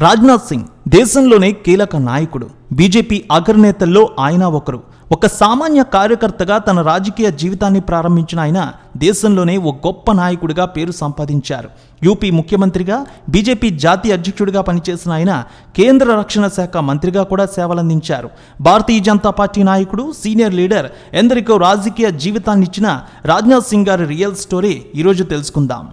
రాజ్నాథ్ సింగ్ దేశంలోనే కీలక నాయకుడు. బీజేపీ అగ్రనేతల్లో ఆయన ఒకరు. ఒక సామాన్య కార్యకర్తగా తన రాజకీయ జీవితాన్ని ప్రారంభించిన ఆయన దేశంలోనే ఓ గొప్ప నాయకుడిగా పేరు సంపాదించారు. యూపీ ముఖ్యమంత్రిగా బీజేపీ జాతీయ అధ్యక్షుడిగా పనిచేసిన ఆయన కేంద్ర రక్షణ శాఖ మంత్రిగా కూడా సేవలందించారు. భారతీయ జనతా పార్టీ నాయకుడు సీనియర్ లీడర్ ఎందరికో రాజకీయ జీవితాన్నిచ్చిన రాజ్నాథ్ సింగ్ గారి రియల్ స్టోరీ ఈరోజు తెలుసుకుందాం.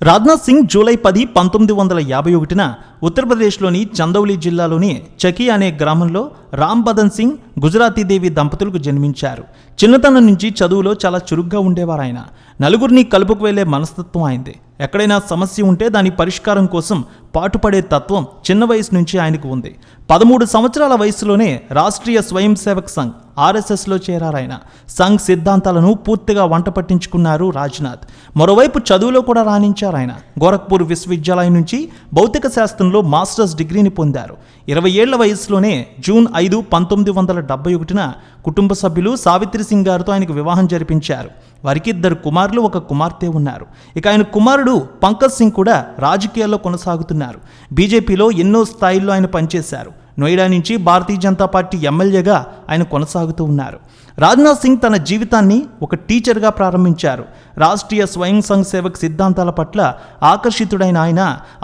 రాజ్నాథ్ సింగ్ జూలై పది పంతొమ్మిది వందల యాభై ఒకటిన ఉత్తరప్రదేశ్లోని చందౌలి జిల్లాలోని చకి అనే గ్రామంలో రామ్ బదన్ సింగ్ గుజరాతీ దేవి దంపతులకు జన్మించారు. చిన్నతనం నుంచి చదువులో చాలా చురుగ్గా ఉండేవారు ఆయన నలుగురిని కలుపుకు వెళ్ళే మనస్తత్వం ఆయనది. ఎక్కడైనా సమస్య ఉంటే దాని పరిష్కారం కోసం పాటుపడే తత్వం చిన్న వయసు నుంచి ఆయనకు ఉంది. పదమూడు సంవత్సరాల వయసులోనే రాష్ట్రీయ స్వయం సేవక్ సంఘ్ ఆర్ఎస్ఎస్లో చేరారాయన. సంఘ్ సిద్ధాంతాలను పూర్తిగా వంట పట్టించుకున్నారు రాజ్నాథ్. మరోవైపు చదువులో కూడా రాణించారు ఆయన గోరఖ్పూర్ విశ్వవిద్యాలయం నుంచి భౌతిక శాస్త్రంలో మాస్టర్స్ డిగ్రీని పొందారు. ఇరవై ఏళ్ళ వయసులోనే జూన్ ఐదు పంతొమ్మిది వందల డెబ్బై ఒకటిన కుటుంబ సభ్యులు సావిత్రి సింగ్ గారితో ఆయనకు వివాహం జరిపించారు. వారికి ఇద్దరు కుమారులు ఒక కుమార్తె ఉన్నారు. ఇక ఆయన కుమారుడు పంకజ్ సింగ్ కూడా రాజకీయాల్లో కొనసాగుతున్నారు. బీజేపీలో ఎన్నో స్థాయిల్లో ఆయన పనిచేశారు. నోయిడా నుంచి భారతీయ జనతా పార్టీ ఎమ్మెల్యేగా ఆయన కొనసాగుతూ ఉన్నారు. రాజ్నాథ్ సింగ్ తన జీవితాన్ని ఒక టీచర్గా ప్రారంభించారు. రాష్ట్రీయ స్వయం సంఘ్ సేవక్ సిద్ధాంతాల పట్ల ఆకర్షితుడైన ఆయన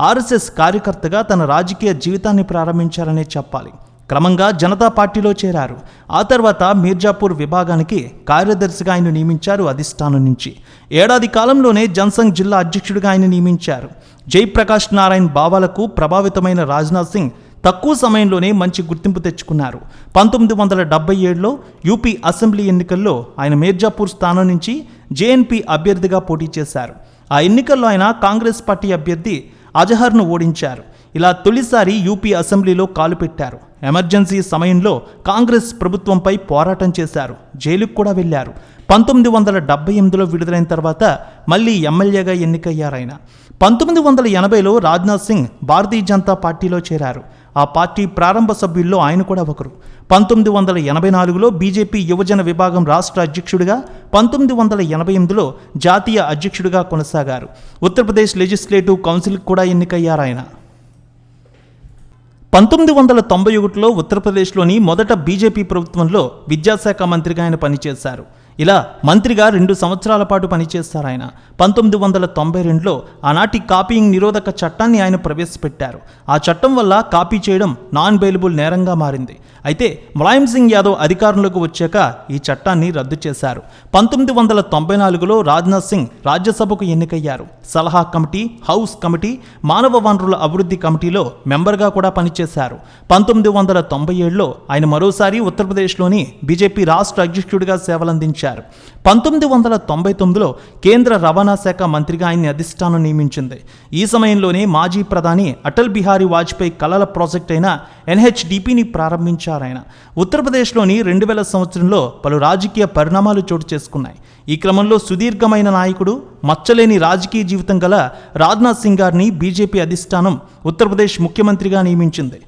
ఆర్ఎస్ఎస్ కార్యకర్తగా తన రాజకీయ జీవితాన్ని ప్రారంభించారనే చెప్పాలి. క్రమంగా జనతా పార్టీలో చేరారు. ఆ తర్వాత మీర్జాపూర్ విభాగానికి కార్యదర్శిగా ఆయన నియమించారు అధిష్టానం నుంచి. ఏడాది కాలంలోనే జనసంఘ్ జిల్లా అధ్యక్షుడిగా ఆయన నియమించారు. జయప్రకాష్ నారాయణ్ భావాలకు ప్రభావితమైన రాజ్నాథ్ సింగ్ తక్కువ సమయంలోనే మంచి గుర్తింపు తెచ్చుకున్నారు. పంతొమ్మిది వందల డెబ్బై ఏడులో యూపీ అసెంబ్లీ ఎన్నికల్లో ఆయన మీర్జాపూర్ స్థానం నుంచి జేఎన్పీ అభ్యర్థిగా పోటీ చేశారు. ఆ ఎన్నికల్లో ఆయన కాంగ్రెస్ పార్టీ అభ్యర్థి అజహర్ను ఓడించారు. ఇలా తొలిసారి యూపీ అసెంబ్లీలో కాలు పెట్టారు. ఎమర్జెన్సీ సమయంలో కాంగ్రెస్ ప్రభుత్వంపై పోరాటం చేశారు. జైలుకు కూడా వెళ్ళారు పంతొమ్మిది వందల డెబ్బై ఎనిమిదిలో విడుదలైన తర్వాత మళ్ళీ ఎమ్మెల్యేగా ఎన్నికయ్యారాయన పంతొమ్మిది వందల ఎనభైలో రాజ్నాథ్ సింగ్ భారతీయ జనతా పార్టీలో చేరారు. ఆ పార్టీ ప్రారంభ సభ్యుల్లో ఆయన కూడా ఒకరు. పంతొమ్మిది వందల ఎనభై నాలుగులో బీజేపీ యువజన విభాగం రాష్ట్ర అధ్యక్షుడిగా పంతొమ్మిది వందల ఎనభై ఎనిమిదిలో జాతీయ అధ్యక్షుడిగా కొనసాగారు. ఉత్తరప్రదేశ్ లెజిస్లేటివ్ కౌన్సిల్ కూడా ఎన్నికయ్యారాయన పంతొమ్మిది వందల తొంభై ఒకటిలో ఉత్తరప్రదేశ్లోని మొదట బీజేపీ ప్రభుత్వంలో విద్యాశాఖ మంత్రిగా ఆయన పనిచేశారు. ఇలా మంత్రిగా రెండు సంవత్సరాల పాటు పనిచేస్తారు ఆయన. పంతొమ్మిది వందల తొంభై రెండులో ఆనాటి కాపీయింగ్ నిరోధక చట్టాన్ని ఆయన ప్రవేశపెట్టారు. ఆ చట్టం వల్ల కాపీ చేయడం నాన్ బెయిలబుల్ నేరంగా మారింది. అయితే ములాయం సింగ్ యాదవ్ అధికారంలోకి వచ్చాక ఈ చట్టాన్ని రద్దు చేశారు. పంతొమ్మిది వందల తొంభై నాలుగులో రాజ్నాథ్ సింగ్ రాజ్యసభకు ఎన్నికయ్యారు. సలహా కమిటీ హౌస్ కమిటీ మానవ వనరుల అభివృద్ధి కమిటీలో మెంబర్గా కూడా పనిచేశారు. పంతొమ్మిది వందల తొంభై ఏడులో ఆయన మరోసారి ఉత్తరప్రదేశ్లోని బీజేపీ రాష్ట్ర అధ్యక్షుడిగా సేవలందించారు. పంతొమ్మిది వందల తొంభై తొమ్మిదిలో కేంద్ర రవాణా శాఖ మంత్రిగా ఆయన్ని అధిష్టానం నియమించింది. ఈ సమయంలోనే మాజీ ప్రధాని అటల్ బిహారీ వాజ్పేయి కళల ప్రాజెక్ట్ అయిన ఎన్హెచ్డిపిని ప్రారంభించారు ఆయన. ఉత్తరప్రదేశ్లోని రెండు వేల సంవత్సరంలో పలు రాజకీయ పరిణామాలు చోటు చేసుకున్నాయి. ఈ క్రమంలో సుదీర్ఘమైన నాయకుడు మచ్చలేని రాజకీయ జీవితం గల రాజ్నాథ్ సింగ్ గారిని బీజేపీ అధిష్టానం ఉత్తరప్రదేశ్ ముఖ్యమంత్రిగా నియమించింది.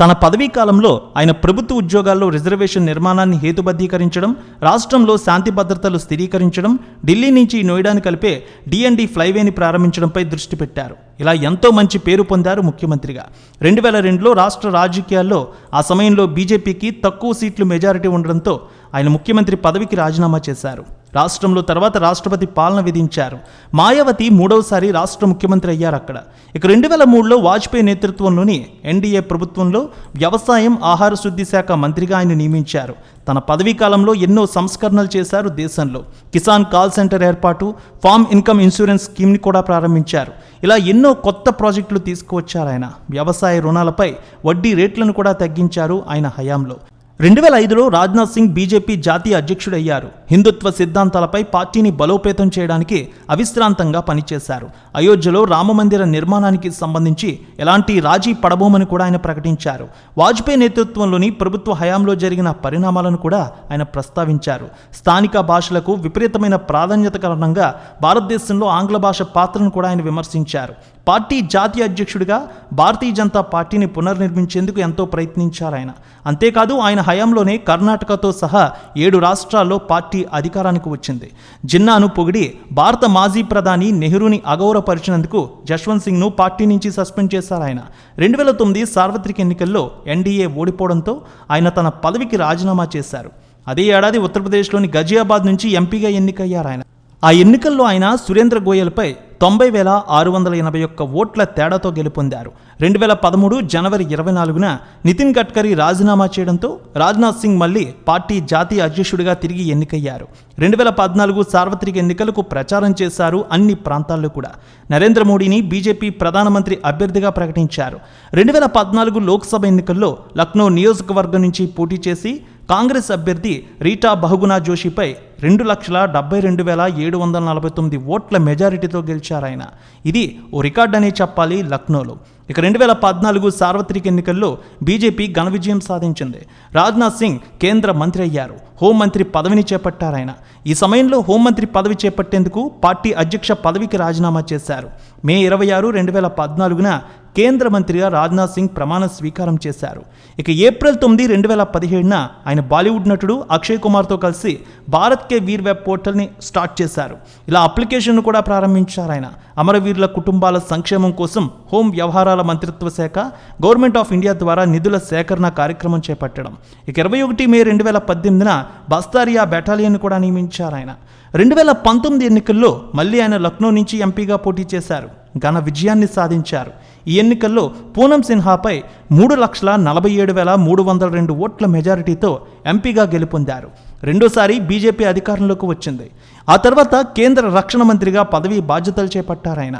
తన పదవీ కాలంలో ఆయన ప్రభుత్వ ఉద్యోగాల్లో రిజర్వేషన్ నిర్మాణాన్ని హేతుబద్ధీకరించడం రాష్ట్రంలో శాంతి భద్రతలు స్థిరీకరించడం ఢిల్లీ నుంచి నోయిడాను కలిపే డిఎన్డి ఫ్లైవేని ప్రారంభించడంపై దృష్టి పెట్టారు. ఇలా ఎంతో మంచి పేరు పొందారు ముఖ్యమంత్రిగా. రెండు వేల రెండులో రాష్ట్ర రాజకీయాల్లో ఆ సమయంలో బీజేపీకి తక్కువ సీట్లు మెజారిటీ ఉండడంతో ఆయన ముఖ్యమంత్రి పదవికి రాజీనామా చేశారు. రాష్ట్రంలో తర్వాత రాష్ట్రపతి పాలన విధించారు. మాయావతి మూడవసారి రాష్ట్ర ముఖ్యమంత్రి అయ్యారు అక్కడ. ఇక రెండు వేల మూడులో వాజ్పేయి నేతృత్వంలోని ఎన్డీఏ ప్రభుత్వంలో వ్యవసాయం ఆహార శుద్ధి శాఖ మంత్రిగా ఆయన నియమించారు. తన పదవీ కాలంలో ఎన్నో సంస్కరణలు చేశారు దేశంలో. కిసాన్ కాల్ సెంటర్ ఏర్పాటు ఫామ్ ఇన్కమ్ ఇన్సూరెన్స్ స్కీమ్ని కూడా ప్రారంభించారు. ఇలా ఎన్నో కొత్త ప్రాజెక్టులు తీసుకువచ్చారు ఆయన. వ్యవసాయ రుణాలపై వడ్డీ రేట్లను కూడా తగ్గించారు ఆయన హయాంలో. రెండు వేల ఐదులో రాజ్నాథ్ సింగ్ బీజేపీ జాతీయ అధ్యక్షుడయ్యారు. హిందుత్వ సిద్ధాంతాలపై పార్టీని బలోపేతం చేయడానికి అవిశ్రాంతంగా పనిచేశారు. అయోధ్యలో రామమందిర నిర్మాణానికి సంబంధించి ఎలాంటి రాజీ పడబోమని కూడా ఆయన ప్రకటించారు. వాజ్పేయి నేతృత్వంలోని ప్రభుత్వ హయాంలో జరిగిన పరిణామాలను కూడా ఆయన ప్రస్తావించారు. స్థానిక భాషలకు విపరీతమైన ప్రాధాన్యత కారణంగా భారతదేశంలో ఆంగ్ల భాష పాత్రను కూడా ఆయన విమర్శించారు. పార్టీ జాతీయ అధ్యక్షుడిగా భారతీయ జనతా పార్టీని పునర్నిర్మించేందుకు ఎంతో ప్రయత్నించారు ఆయన. అంతేకాదు ఆయన హయాంలోనే కర్ణాటకతో సహా ఏడు రాష్ట్రాల్లో పార్టీ అధికారానికి వచ్చింది. జిన్నాను పొగిడి భారత మాజీ ప్రధాని నెహ్రూని అగౌరవపరిచినందుకు జశ్వంత్ సింగ్ను పార్టీ నుంచి సస్పెండ్ చేశారు ఆయన. రెండు వేల తొమ్మిది సార్వత్రిక ఎన్నికల్లో ఎన్డీఏ ఓడిపోవడంతో ఆయన తన పదవికి రాజీనామా చేశారు. అదే ఏడాది ఉత్తరప్రదేశ్లోని గజియాబాద్ నుంచి ఎంపీగా ఎన్నికయ్యారు ఆయన. ఆ ఎన్నికల్లో ఆయన సురేంద్ర గోయల్పై తొంభై వేల ఆరు వందల ఎనభై ఒక్క ఓట్ల తేడాతో గెలుపొందారు. రెండు వేల పదమూడు జనవరి ఇరవై నాలుగున నితిన్ గడ్కరీ రాజీనామా చేయడంతో రాజ్నాథ్ సింగ్ మళ్ళీ పార్టీ జాతీయ అధ్యక్షుడిగా తిరిగి ఎన్నికయ్యారు. రెండు వేల పద్నాలుగు సార్వత్రిక ఎన్నికలకు ప్రచారం చేశారు అన్ని ప్రాంతాల్లో కూడా. నరేంద్ర మోడీని బీజేపీ ప్రధానమంత్రి అభ్యర్థిగా ప్రకటించారు. రెండు వేల పద్నాలుగు లోక్సభ ఎన్నికల్లో లక్నో నియోజకవర్గం నుంచి పోటీ చేసి కాంగ్రెస్ అభ్యర్థి రీటా బహుగుణా జోషిపై రెండు లక్షల డెబ్బై రెండు వేల ఏడు వందల నలభై తొమ్మిది ఓట్ల మెజారిటీతో గెలిచారు ఆయన ఇది ఓ రికార్డ్ అనే చెప్పాలి లక్నోలో. ఇక రెండు వేల పద్నాలుగు సార్వత్రిక ఎన్నికల్లో బీజేపీ ఘన విజయం సాధించింది. రాజ్నాథ్ సింగ్ కేంద్ర మంత్రి అయ్యారు. హోంమంత్రి పదవిని చేపట్టారాయన. ఈ సమయంలో హోంమంత్రి పదవి చేపట్టేందుకు పార్టీ అధ్యక్ష పదవికి రాజీనామా చేశారు. మే ఇరవై ఆరు రెండు వేల పద్నాలుగున కేంద్ర మంత్రిగా రాజ్నాథ్ సింగ్ ప్రమాణ స్వీకారం చేశారు. ఇక ఏప్రిల్ తొమ్మిది రెండు వేల పదిహేడున ఆయన బాలీవుడ్ నటుడు అక్షయ్ కుమార్తో కలిసి భారత్ కే వీర్ వెబ్ పోర్టల్ని స్టార్ట్ చేశారు. ఇలా అప్లికేషన్ను కూడా ప్రారంభించారు ఆయన అమరవీరుల కుటుంబాల సంక్షేమం కోసం హోం వ్యవహారాలు మంత్రిత్వ శాఖ గవర్నమెంట్ ఆఫ్ ఇండియా ద్వారా నిధుల సేకరణ కార్యక్రమం చేపట్టడం. ఇక ఇరవై ఒకటి మే రెండు వేల పద్దెనిమిదిన బస్తారియా బెటాలియన్ కూడా నియమించారు ఆయన. రెండు వేల పంతొమ్మిది ఎన్నికల్లో మళ్ళీ ఆయన లక్నో నుంచి ఎంపీగా పోటీ చేశారు. ఘన విజయాన్ని సాధించారు. ఈ ఎన్నికల్లో పూనం సిన్హాపై మూడు లక్షల నలభై ఏడు వేల మూడు వందల రెండు ఓట్ల మెజారిటీతో ఎంపీగా గెలుపొందారు. రెండోసారి బీజేపీ అధికారంలోకి వచ్చింది. ఆ తర్వాత కేంద్ర రక్షణ మంత్రిగా పదవీ బాధ్యతలు చేపట్టారు ఆయన.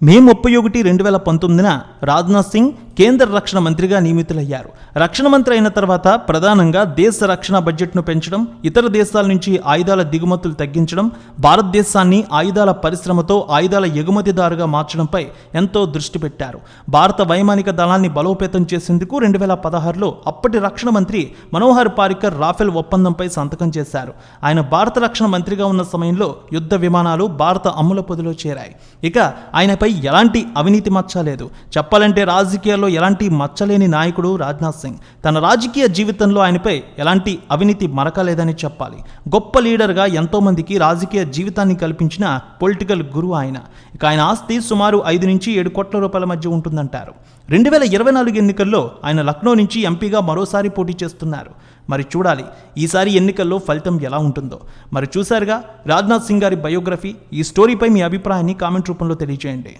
మే ముప్పై ఒకటి రెండు వేల పంతొమ్మిదిన రాజ్నాథ్ సింగ్ కేంద్ర రక్షణ మంత్రిగా నియమితులయ్యారు. రక్షణ మంత్రి అయిన తర్వాత ప్రధానంగా దేశ రక్షణ బడ్జెట్ను పెంచడం ఇతర దేశాల నుంచి ఆయుధాల దిగుమతులు తగ్గించడం భారతదేశాన్ని ఆయుధాల పరిశ్రమతో ఆయుధాల ఎగుమతిదారుగా మార్చడంపై ఎంతో దృష్టి పెట్టారు. భారత వైమానిక దళాన్ని బలోపేతం చేసేందుకు రెండు వేల పదహారులో అప్పటి రక్షణ మంత్రి మనోహర్ పారికర్ రాఫెల్ ఒప్పందంపై సంతకం చేశారు. ఆయన భారత రక్షణ మంత్రిగా ఉన్న సమయంలో యుద్ధ విమానాలు భారత అమ్ముల పొదిలో చేరాయి. ఇక ఆయనపై ఎలాంటి అవినీతి మచ్చలేదు. చెప్పాలంటే రాజకీయాల్లో ఎలాంటి మచ్చలేని నాయకుడు రాజ్నాథ్ సింగ్? తన రాజకీయ జీవితంలో ఆయనపై ఎలాంటి అవినీతి మరక లేదని చెప్పాలి. గొప్ప లీడర్గా ఎంతోమందికి రాజకీయ జీవితాన్ని కల్పించిన పొలిటికల్ గురువు ఆయన. ఇక ఆయన ఆస్తి సుమారు ఐదు నుంచి ఏడు కోట్ల రూపాయల మధ్య ఉంటుందంటారు. రెండు వేల ఇరవై నాలుగు ఎన్నికల్లో ఆయన లక్నో నుంచి ఎంపీగా మరోసారి పోటీ చేస్తున్నారు. మరి చూడాలి ఈసారి ఎన్నికల్లో ఫలితం ఎలా ఉంటుందో. మరి చూశారుగా రాజ్నాథ్ సింగ్ గారి బయోగ్రఫీ. ఈ స్టోరీపై మీ అభిప్రాయాన్ని కామెంట్ రూపంలో తెలియజేయండి.